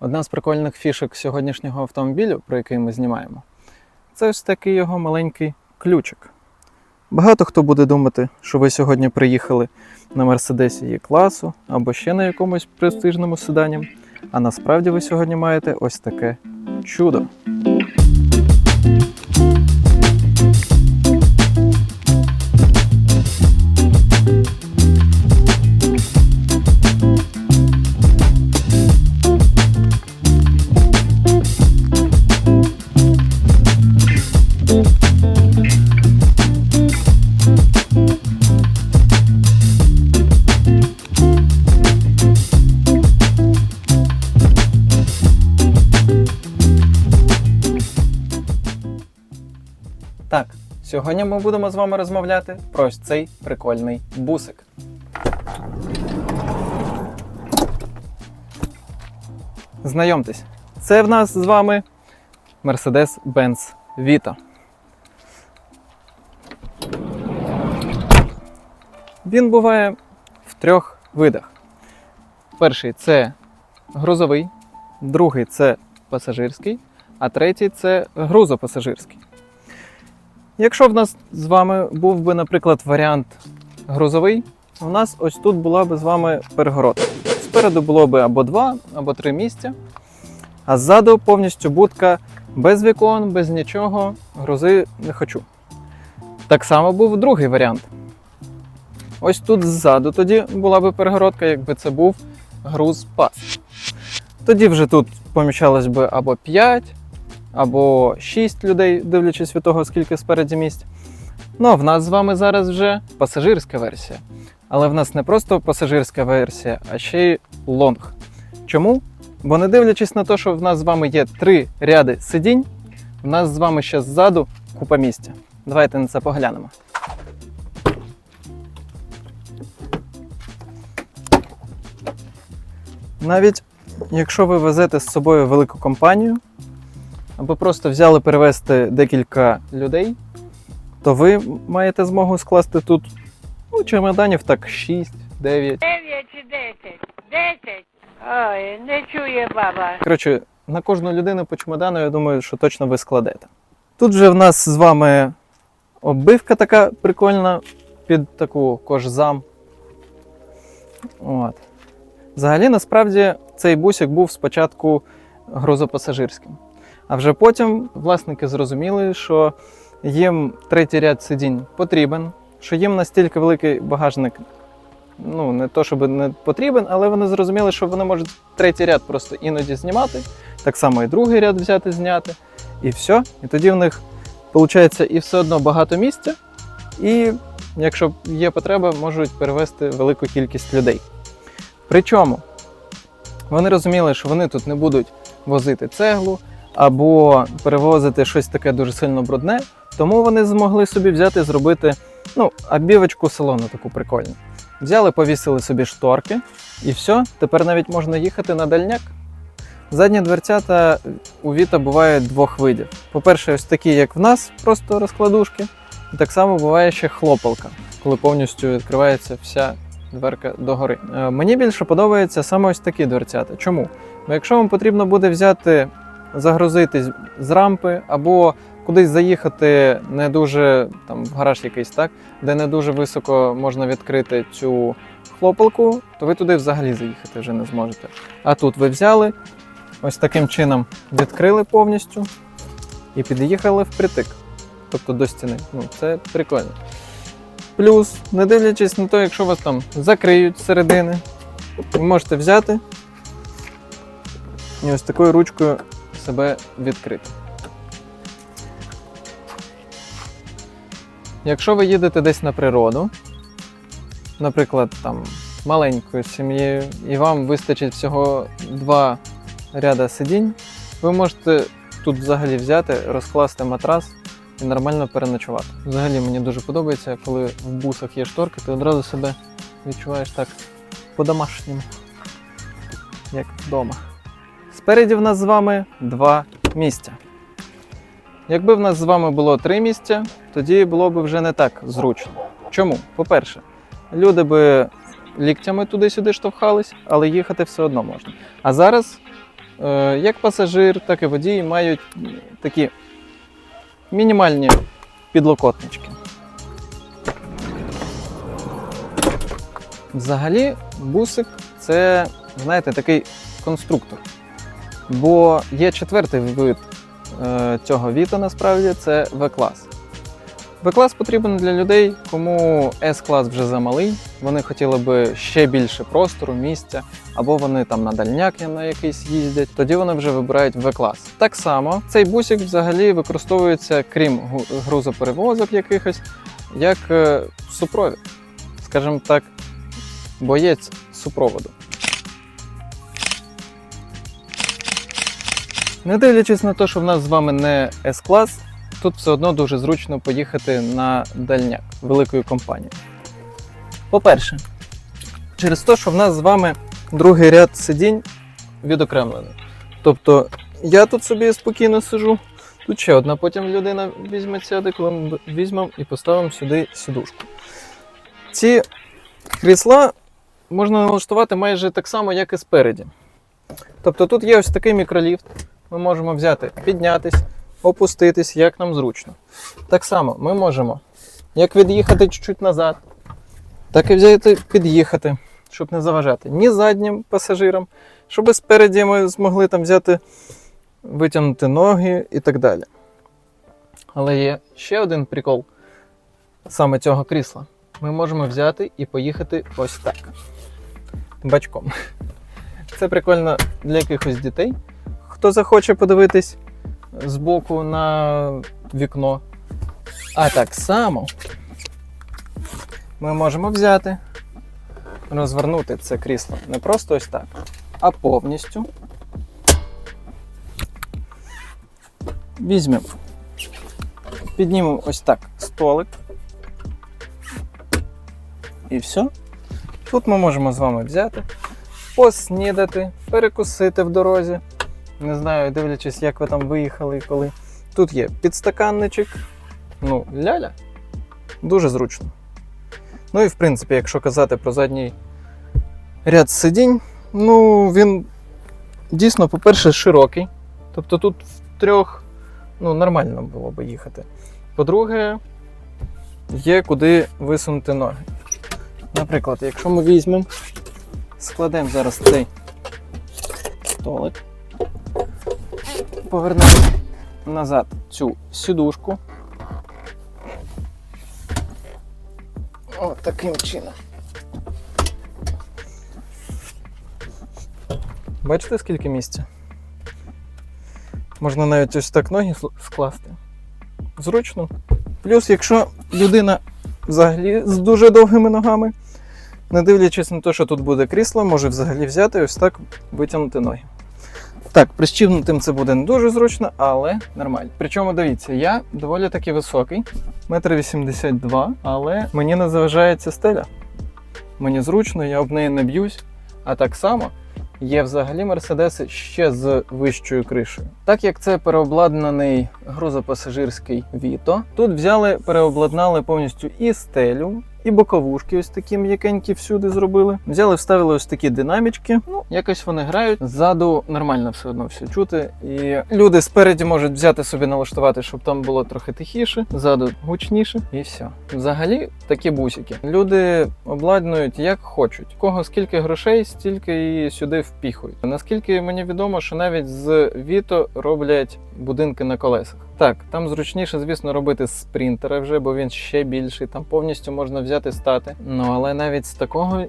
Одна з прикольних фішок сьогоднішнього автомобілю, про який ми знімаємо, це ось такий його маленький ключик. Багато хто буде думати, що ви сьогодні приїхали на Мерседесі Є класу або ще на якомусь престижному седані, а насправді ви сьогодні маєте ось таке чудо. Сьогодні ми будемо з вами розмовляти про ось цей прикольний бусик. Знайомтесь, це в нас з вами Mercedes-Benz Vito. Він буває в трьох видах. Перший це грузовий, другий це пасажирський, а третій це грузопасажирський. Якщо в нас з вами був би, наприклад, варіант грузовий, у нас ось тут була би з вами перегородка. Спереду було би або два, або три місця, а ззаду повністю будка без вікон, без нічого, грузи не хочу. Так само був другий варіант. Ось тут ззаду тоді була би перегородка, якби це був груз пас. Тоді вже тут поміщалось би або 5, або 6 людей, дивлячись від того, скільки спереді місць. Ну а в нас з вами зараз вже пасажирська версія. Але в нас не просто пасажирська версія, а ще й лонг. Чому? Бо не дивлячись на те, що в нас з вами є три ряди сидінь, в нас з вами ще ззаду купа місця. Давайте на це поглянемо. Навіть якщо ви везете з собою велику компанію, або просто взяли перевезти декілька людей, то ви маєте змогу скласти тут ну, чемоданів так 6, 9. Дев'ять чи десять? Десять? Ой, не чує баба. Коротше, на кожну людину по чемодану, я думаю, що точно ви складете. Тут же в нас з вами оббивка така прикольна під таку кожзам. От. Взагалі, насправді, цей бусик був спочатку грузопасажирським. А вже потім власники зрозуміли, що їм третій ряд сидінь потрібен, що їм настільки великий багажник, ну не то, щоб не потрібен, але вони зрозуміли, що вони можуть третій ряд просто іноді знімати, так само і другий ряд взяти, зняти, і все. І тоді в них виходить і все одно багато місця, і якщо є потреба, можуть перевезти велику кількість людей. Причому вони розуміли, що вони тут не будуть возити цеглу або перевозити щось таке дуже сильно брудне, тому вони змогли собі взяти і зробити ну, обівочку салону таку прикольну. Взяли, повісили собі шторки, і все, тепер навіть можна їхати на дальняк. Задні дверцята у Віта бувають двох видів. По-перше, ось такі, як в нас, просто розкладушки. І так само буває ще хлопалка, коли повністю відкривається вся дверка догори. Е, Мені більше подобаються саме ось такі дверцята. Чому? Бо якщо вам потрібно буде взяти, загрузити з- з рампи або кудись заїхати не дуже там в гараж якийсь, так, де не дуже високо можна відкрити цю хлопалку, то ви туди взагалі заїхати вже не зможете. А тут ви взяли, ось таким чином відкрили повністю і під'їхали впритик. Тобто до стіни. Ну, це прикольно. Плюс, не дивлячись на те, якщо вас там закриють з середини, ви можете взяти і ось такою ручкою себе відкрити. Якщо ви їдете десь на природу, наприклад, там маленькою сім'єю, і вам вистачить всього два ряда сидінь, ви можете тут взагалі взяти, розкласти матрас і нормально переночувати. Взагалі мені дуже подобається, коли в бусах є шторки, ти одразу себе відчуваєш так по-домашньому, як вдома. Спереді в нас з вами два місця. Якби в нас з вами було три місця, тоді було б вже не так зручно. Чому? По-перше, люди би ліктями туди-сюди штовхались, але їхати все одно можна. А зараз е, як пасажир, так і водій мають такі мінімальні підлокотнички. Взагалі, бусик це, знаєте, такий конструктор. Бо є четвертий вид е, цього віта, насправді, це В-клас. В-клас потрібен для людей, кому С-клас вже замалий, вони хотіли би ще більше простору, місця, або вони там на дальняк на якийсь їздять, тоді вони вже вибирають В-клас. Так само цей бусик взагалі використовується, крім грузоперевозок якихось, як е, супровід. Скажімо так, боєць супроводу. Не дивлячись на те, що в нас з вами не С-клас, тут все одно дуже зручно поїхати на дальняк великою компанією. По-перше, через те, що в нас з вами другий ряд сидінь відокремлений. Тобто я тут собі спокійно сижу, тут ще одна, потім людина візьме сяде, коли візьмемо і поставимо сюди сідушку. Ці крісла можна налаштувати майже так само, як і спереді. Тобто тут є ось такий мікроліфт. Ми можемо взяти, піднятись, опуститись, як нам зручно. Так само ми можемо як від'їхати чуть-чуть назад, так і взяти під'їхати, щоб не заважати ні заднім пасажирам, щоб спереді ми змогли там взяти, витягнути ноги і так далі. Але є ще один прикол саме цього крісла. Ми можемо взяти і поїхати ось так. Бачком. Це прикольно для якихось дітей. Хто захоче подивитись збоку на вікно. А так само ми можемо взяти, розвернути це крісло не просто ось так, а повністю. Візьмемо, піднімемо ось так столик. І все. Тут ми можемо з вами взяти, поснідати, перекусити в дорозі. Не знаю, дивлячись, як ви там виїхали і коли. Тут є підстаканничок. Ну, ляля. Дуже зручно. Ну і в принципі, якщо казати про задній ряд сидінь, ну він дійсно, по-перше, широкий. Тобто тут в трьох ну, нормально було би їхати. По-друге, є куди висунути ноги. Наприклад, якщо ми візьмемо, складемо зараз цей столик, повернемо назад цю сідушку. О, таким чином. Бачите, скільки місця? Можна навіть ось так ноги скласти. Зручно. Плюс, якщо людина взагалі з дуже довгими ногами, не дивлячись на те, що тут буде крісло, може взагалі взяти ось так витягнути ноги. Так, прищіпнутим це буде не дуже зручно, але нормально. Причому дивіться, я доволі таки високий, метр вісімдесят два, але мені не заважає ця стеля. Мені зручно, я об неї не б'юсь. А так само є взагалі мерседеси ще з вищою кришею. Так як це переобладнаний грузопасажирський Віто, тут взяли, переобладнали повністю і стелю, і боковушки, ось такі м'якенькі всюди зробили. Взяли, вставили ось такі динамічки. Ну, якось вони грають. Ззаду нормально все одно все чути. І люди спереді можуть взяти собі налаштувати, щоб там було трохи тихіше, ззаду гучніше, і все. Взагалі такі бусики. Люди обладнують як хочуть. Кого скільки грошей, стільки і сюди впіхують. Наскільки мені відомо, що навіть з Віто роблять будинки на колесах. Так, там зручніше, звісно, робити з спринтера вже, бо він ще більший. Там повністю можна взяти стати. Ну але навіть з такого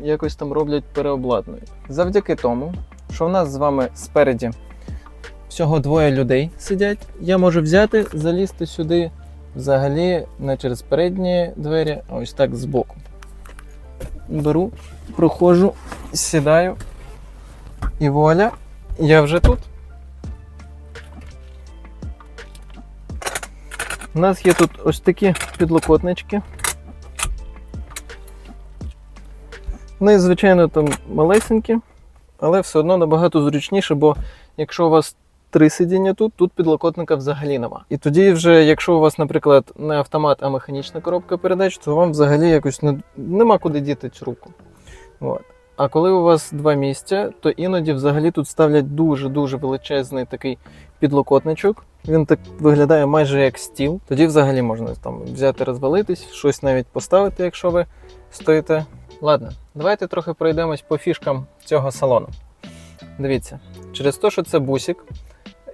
якось там роблять переобладнують. Завдяки тому, що в нас з вами спереді всього двоє людей сидять, я можу взяти, залізти сюди взагалі не через передні двері, а ось так збоку. Беру, проходжу, сідаю. І вуаля, я вже тут. У нас є тут ось такі підлокотнички. Вони, звичайно, там малесенькі, але все одно набагато зручніше, бо якщо у вас три сидіння тут, тут підлокотника взагалі нема. І тоді, вже, якщо у вас, наприклад, не автомат, а механічна коробка передач, то вам взагалі якось не, нема куди діти цю руку. От. А коли у вас два місця, то іноді взагалі тут ставлять дуже-дуже величезний такий підлокотничок. Він так виглядає майже як стіл. Тоді взагалі можна там взяти, розвалитись, щось навіть поставити, якщо ви стоїте. Ладно, давайте трохи пройдемось по фішкам цього салону. Дивіться, через те, що це бусик,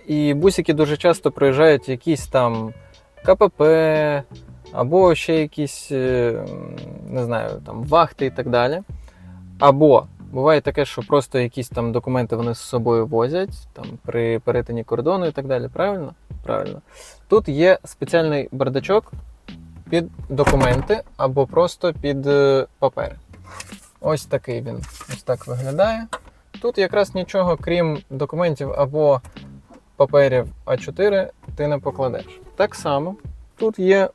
і бусики дуже часто проїжджають якісь там КПП або ще якісь, е, не знаю, там вахти і так далі. Або буває таке, що просто якісь там документи вони з собою возять там при перетині кордону і так далі. Правильно? Правильно. Тут є спеціальний бардачок під документи або просто під е, папери. Ось такий він. Ось так виглядає. Тут якраз нічого, крім документів або паперів А4, ти не покладеш. Так само тут є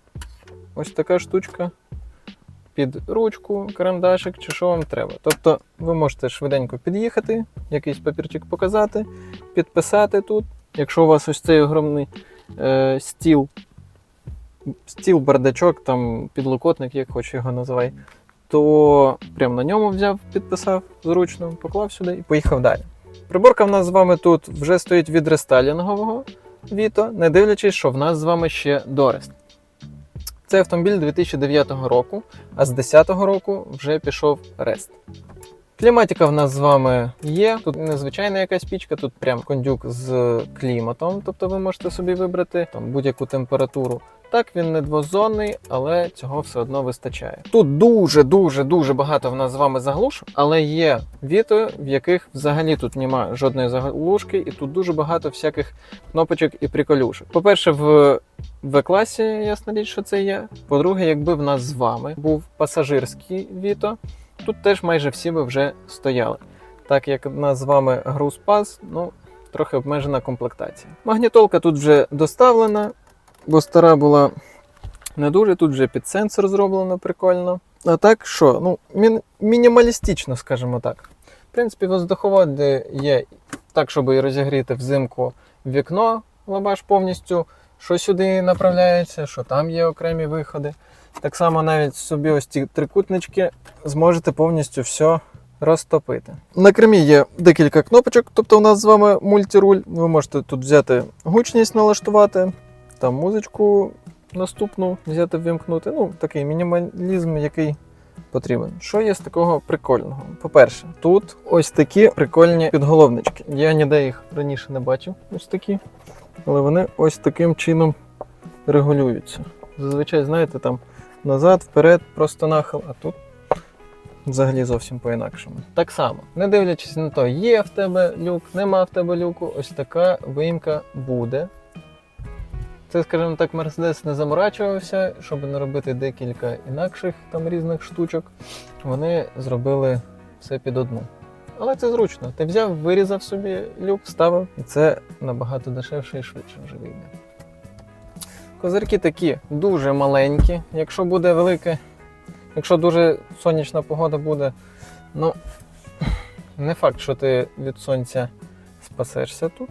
ось така штучка під ручку, карандашик чи що вам треба. Тобто ви можете швиденько під'їхати, якийсь папірчик показати, підписати тут. Якщо у вас ось цей огромний е, стіл, стіл, бардачок, там підлокотник, як хоч його називай, то прямо на ньому взяв, підписав зручно, поклав сюди і поїхав далі. Приборка в нас з вами тут вже стоїть від рестайлінгового Віто, не дивлячись, що в нас з вами ще Дорест. Це автомобіль 2009 року, а з 2010 року вже пішов Рест. Кліматика в нас з вами є. Тут незвичайна якась пічка, тут прям кондюк з кліматом, тобто ви можете собі вибрати там будь-яку температуру. Так, він не двозонний, але цього все одно вистачає. Тут дуже, дуже, багато в нас з вами заглушок, але є віто, в яких взагалі тут немає жодної заглушки, і тут дуже багато всяких кнопочок і приколюшок. По-перше, в В-класі, ясна річ, що це є. По-друге, якби в нас з вами був пасажирський віто, тут теж майже всі би вже стояли. Так як нас з вами груз пас, ну трохи обмежена комплектація. Магнітолка тут вже доставлена, бо стара була не дуже, тут вже під сенсор зроблено прикольно. А так що? Ну, мін- мінімалістично, скажімо так. В принципі, воздуховоди є так, щоб і розігріти взимку вікно, лабаш повністю, що сюди направляється, що там є окремі виходи. Так само навіть собі ось ці трикутнички зможете повністю все розтопити. На кермі є декілька кнопочок, тобто у нас з вами мультируль. Ви можете тут взяти гучність налаштувати, там музичку наступну взяти ввімкнути. Ну, такий мінімалізм, який потрібен. Що є з такого прикольного? По-перше, тут ось такі прикольні підголовнички. Я ніде їх раніше не бачив. Ось такі. Але вони ось таким чином регулюються. Зазвичай, знаєте, там назад, вперед, просто нахил, а тут взагалі зовсім по-інакшому. Так само, не дивлячись на то, є в тебе люк, нема в тебе люку, ось така виїмка буде. Це, скажімо так, Мерседес не заморачувався, щоб не робити декілька інакших там різних штучок. Вони зробили все під одну. Але це зручно. Ти взяв, вирізав собі люк, вставив, і це набагато дешевше і швидше вже вийде. Козирки такі дуже маленькі. Якщо буде велике, якщо дуже сонячна погода буде, ну не факт, що ти від сонця спасешся тут.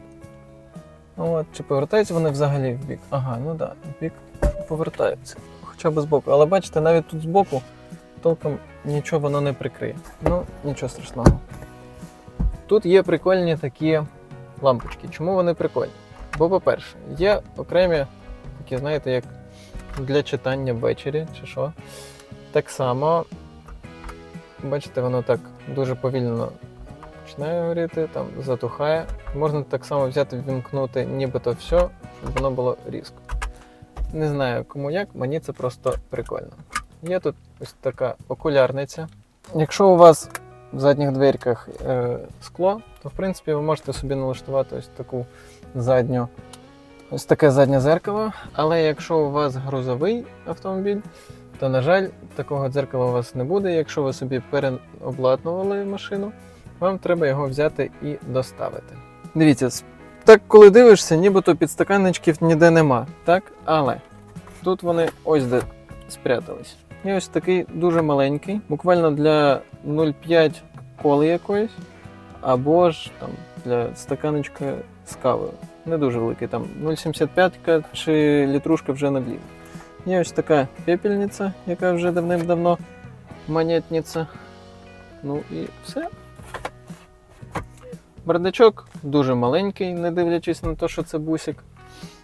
От, чи повертаються вони взагалі в бік? Ага, ну так, да, в бік повертаються. Хоча б збоку. Але бачите, навіть тут збоку толком нічого воно не прикриє. Ну, нічого страшного. Тут є прикольні такі лампочки. Чому вони прикольні? Бо, по-перше, є окремі такі, знаєте, як для читання ввечері чи що. Так само, бачите, воно так дуже повільно починає горіти, там затухає. Можна так само взяти, ввімкнути нібито все, щоб воно було різко. Не знаю кому як, мені це просто прикольно. Є тут ось така окулярниця. Якщо у вас в задніх дверках е, скло, то в принципі ви можете собі налаштувати ось таку задню, ось таке заднє зеркало. Але якщо у вас грузовий автомобіль, то, на жаль, такого дзеркала у вас не буде. Якщо ви собі переобладнували машину, вам треба його взяти і доставити. Дивіться, так коли дивишся, нібито підстаканничків ніде нема, так? Але тут вони ось де спрятались. І ось такий дуже маленький, буквально для 0,5 коли якоїсь, або ж там для стаканочка з кавою. Не дуже великий, там 0,75 чи літрушка вже не влізе. Є ось така пепельниця, яка вже давним-давно монетниця. Ну і все. Бардачок дуже маленький, не дивлячись на те, що це бусик.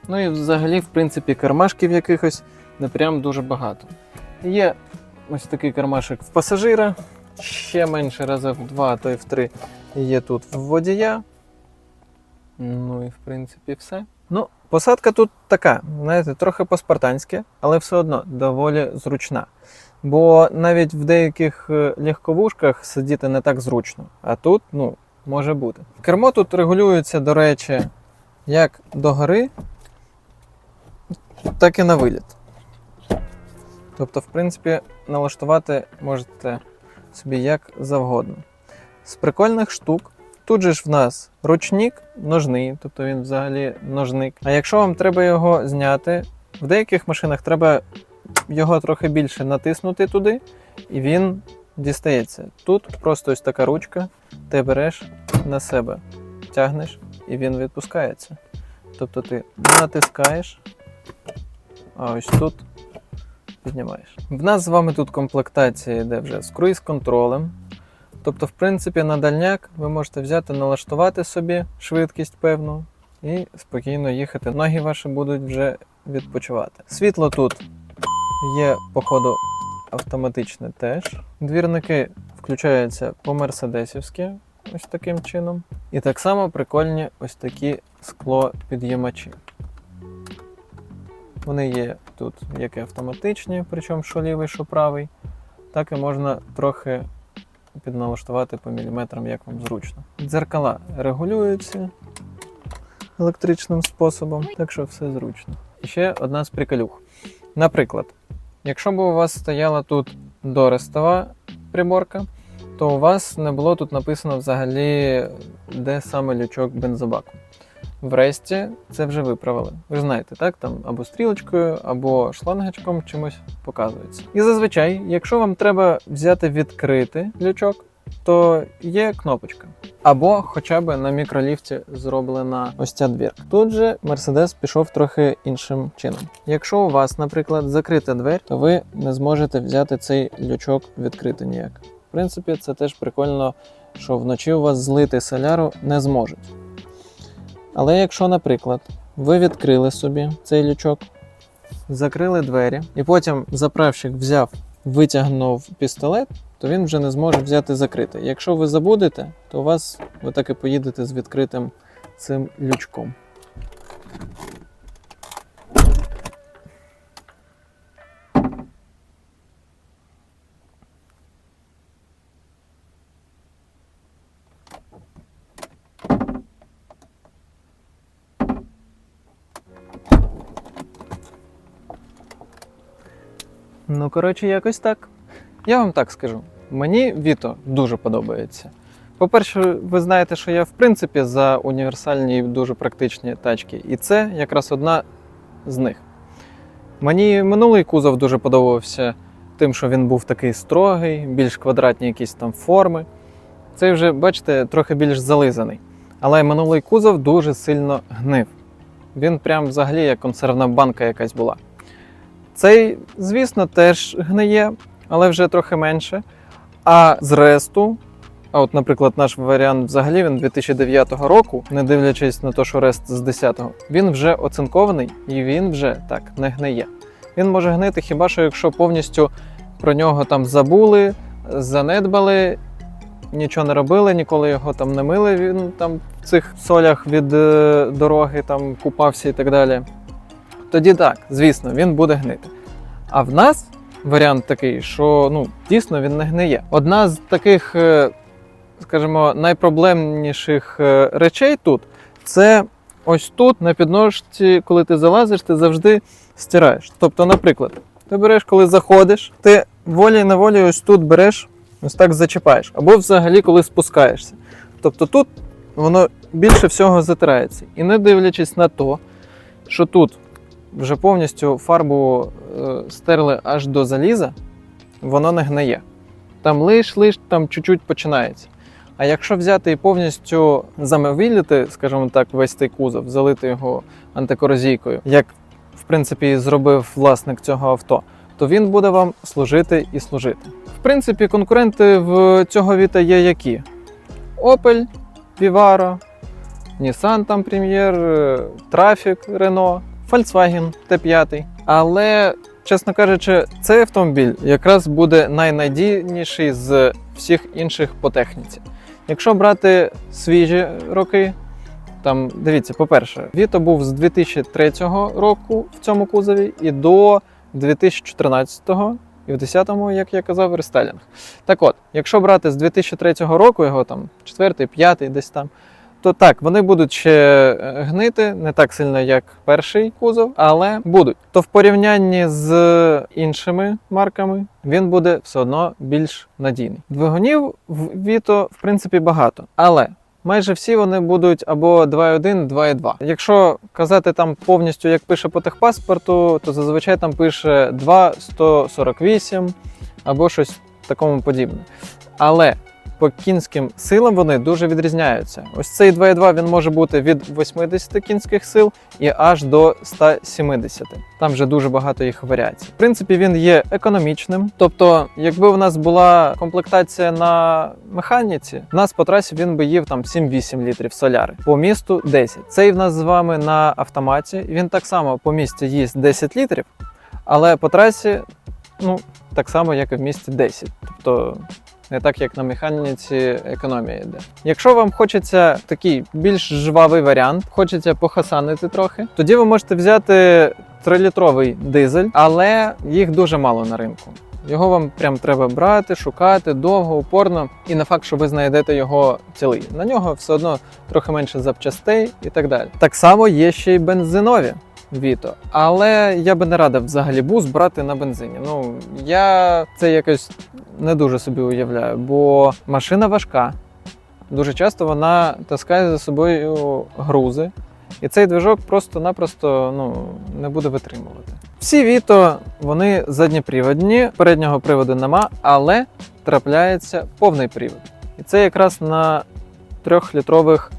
Ну і взагалі, в принципі, кармашків якихось не прям дуже багато. Є ось такий кармашик в пасажира, ще менше рази в два, то й в три є тут в водія. Ну і в принципі все. Ну, посадка тут така, знаєте, трохи по-спартанськи, але все одно доволі зручна. Бо навіть в деяких е, легковушках сидіти не так зручно, а тут, ну, може бути. Кермо тут регулюється, до речі, як догори, так і на виліт. Тобто, в принципі, налаштувати можете собі як завгодно. З прикольних штук. Тут же ж в нас ручник ножний, тобто він взагалі ножник. А якщо вам треба його зняти, в деяких машинах треба його трохи більше натиснути туди, і він дістається. Тут просто ось така ручка, ти береш на себе, тягнеш, і він відпускається. Тобто ти натискаєш, а ось тут піднімаєш. В нас з вами тут комплектація йде вже з круїз-контролем. Тобто, в принципі, на дальняк ви можете взяти, налаштувати собі швидкість певну і спокійно їхати. Ноги ваші будуть вже відпочивати. Світло тут є, походу, автоматичне теж. Двірники включаються по-мерседесівськи, ось таким чином. І так само прикольні ось такі склопід'ємачі. Вони є тут як і автоматичні, причому що лівий, що правий, так і можна трохи підналаштувати по міліметрам, як вам зручно. Дзеркала регулюються електричним способом, так що все зручно. І ще одна з приколюх. Наприклад, якщо б у вас стояла тут дорестова приборка, то у вас не було тут написано взагалі, де саме лючок бензобаку. В ресті це вже виправили. Ви знаєте, так? Там або стрілочкою, або шлангачком чимось показується. І зазвичай, якщо вам треба взяти відкрити лючок, то є кнопочка. Або хоча б на мікроліфті зроблена ось ця двірка. Тут же Mercedes пішов трохи іншим чином. Якщо у вас, наприклад, закрита двері, то ви не зможете взяти цей лючок відкрити ніяк. В принципі, це теж прикольно, що вночі у вас злити соляру не зможуть. Але якщо, наприклад, ви відкрили собі цей лючок, закрили двері, і потім заправщик взяв, витягнув пістолет, то він вже не зможе взяти закрити. Якщо ви забудете, то у вас ви так і поїдете з відкритим цим лючком. Ну, коротше, якось так. Я вам так скажу. Мені Віто дуже подобається. По-перше, ви знаєте, що я в принципі за універсальні і дуже практичні тачки, і це якраз одна з них. Мені минулий кузов дуже подобався тим, що він був такий строгий, більш квадратні якісь там форми. Цей вже, бачите, трохи більш зализаний. Але минулий кузов дуже сильно гнив. Він прям взагалі як консервна банка якась була. Цей, звісно, теж гниє, але вже трохи менше. А з ресту, а от, наприклад, наш варіант взагалі він 2009 року, не дивлячись на те, що рест з 10-го, він вже оцинкований і він вже так не гниє. Він може гнити хіба що якщо повністю про нього там забули, занедбали, нічого не робили, ніколи його там не мили. Він там в цих солях від е, дороги там купався і так далі. Тоді так, звісно, він буде гнити. А в нас варіант такий, що ну, дійсно він не гниє. Одна з таких, е, скажімо, найпроблемніших е, речей тут це ось тут на підножці, коли ти залазиш, ти завжди стираєш. Тобто, наприклад, ти береш, коли заходиш, ти волі неволі ось тут береш, ось так зачіпаєш, або взагалі коли спускаєшся. Тобто тут воно більше всього затирається. І не дивлячись на те, що тут вже повністю фарбу е, стерли аж до заліза, воно не гниє. Там лиш-лиш, там чуть-чуть починається. А якщо взяти і повністю замовілити, скажімо так, весь цей кузов, залити його антикорозійкою, як в принципі зробив власник цього авто, то він буде вам служити і служити. В В принципі, конкуренти в цього Віта є які? Opel, Vivaro, Nissan там Premier, е, Traffic Renault, Volkswagen T5. Але, чесно кажучи, цей автомобіль якраз буде найнадійніший з всіх інших по техніці. Якщо брати свіжі роки, там дивіться, по-перше, Віто був з 2003 року в цьому кузові і до 2014 і в 10-му, як я казав, рестайлінг. Так от, якщо брати з 2003 року, його там 4, 5, десь там, то так, вони будуть ще е, гнити не так сильно, як перший кузов, але будуть. То в порівнянні з іншими марками він буде все одно більш надійний. Двигунів в Vito, в принципі, багато, але майже всі вони будуть або 2.1, 2.2. Якщо казати там повністю, як пише по техпаспорту, то зазвичай там пише 2.148 або щось такому подібне. Але по кінським силам вони дуже відрізняються. Ось цей 2.2 він може бути від 80 кінських сил і аж до 170. Там вже дуже багато їх варіацій. В принципі, він є економічним. Тобто, якби у нас була комплектація на механіці, в нас по трасі він би їв там 7-8 літрів соляри, по місту 10. Цей в нас з вами на автоматі. Він так само по місті їсть 10 літрів, але по трасі, ну так само, як і в місті 10. Тобто не так як на механіці економія йде. Якщо вам хочеться такий більш жвавий варіант, хочеться похасанити трохи, тоді ви можете взяти 3-літровий дизель, але їх дуже мало на ринку. Його вам прям треба брати, шукати довго, упорно, і не факт, що ви знайдете його цілий. На нього все одно трохи менше запчастей і так далі. Так само є ще й бензинові. Віто, але я би не радив взагалі бус брати на бензині. Ну я це якось не дуже собі уявляю, бо машина важка. Дуже часто вона таскає за собою грузи, і цей движок просто-напросто ну, не буде витримувати. Всі Віто вони задніприводні, переднього приводу нема, але трапляється повний привод. І це якраз на трьохлітрових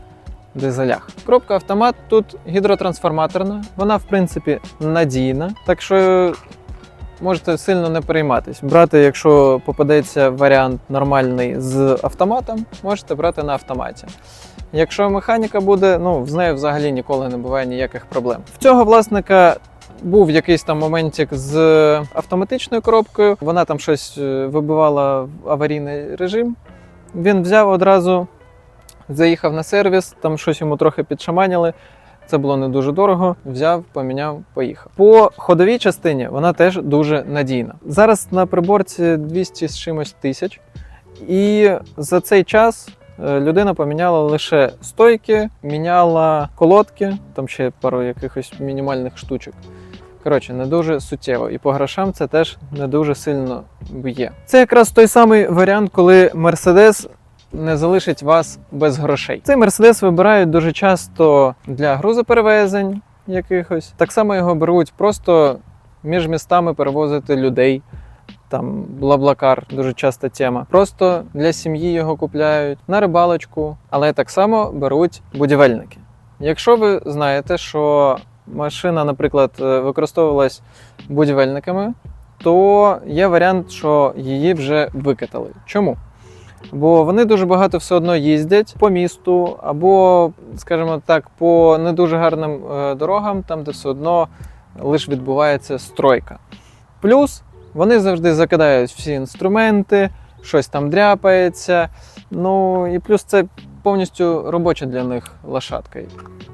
дизелях. Коробка автомат тут гідротрансформаторна, вона в принципі надійна, так що можете сильно не перейматись. Брати, якщо попадеться варіант нормальний з автоматом, можете брати на автоматі. Якщо механіка буде, ну з нею взагалі ніколи не буває ніяких проблем. В цього власника був якийсь там моментик з автоматичною коробкою. Вона там щось е, вибивала в аварійний режим. Він взяв одразу, заїхав на сервіс, там щось йому трохи підшаманили. Це було не дуже дорого. Взяв, поміняв, поїхав. По ходовій частині вона теж дуже надійна. Зараз на приборці 200 з чимось тисяч, і за цей час е, людина поміняла лише стойки, міняла колодки, там ще пару якихось мінімальних штучок. Коротше, не дуже суттєво. І по грошам це теж не дуже сильно б'є. Це якраз той самий варіант, коли Mercedes не залишить вас без грошей. Цей Мерседес вибирають дуже часто для грузоперевезень якихось. Так само його беруть просто між містами перевозити людей. Там блаблакар дуже часта тема. Просто для сім'ї його купляють на рибалочку, але так само беруть будівельники. Якщо ви знаєте, що машина, наприклад, е, використовувалась будівельниками, то є варіант, що її вже викатали. Чому? Бо вони дуже багато все одно їздять по місту, або, скажімо так, по не дуже гарним е, дорогам, там, де все одно лише відбувається стройка. Плюс вони завжди закидають всі інструменти, щось там дряпається. Ну і плюс це повністю робоча для них лошадка.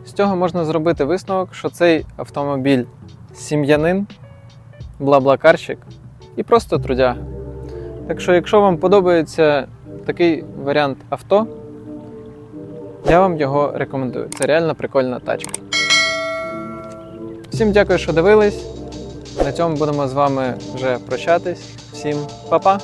З цього можна зробити висновок, що цей автомобіль сім'янин, блаблакарщик і просто трудяга. Так що, якщо вам подобається такий варіант авто, я вам його рекомендую. Це реально прикольна тачка. Всім дякую, що дивились. На цьому будемо з вами вже прощатись. Всім па-па!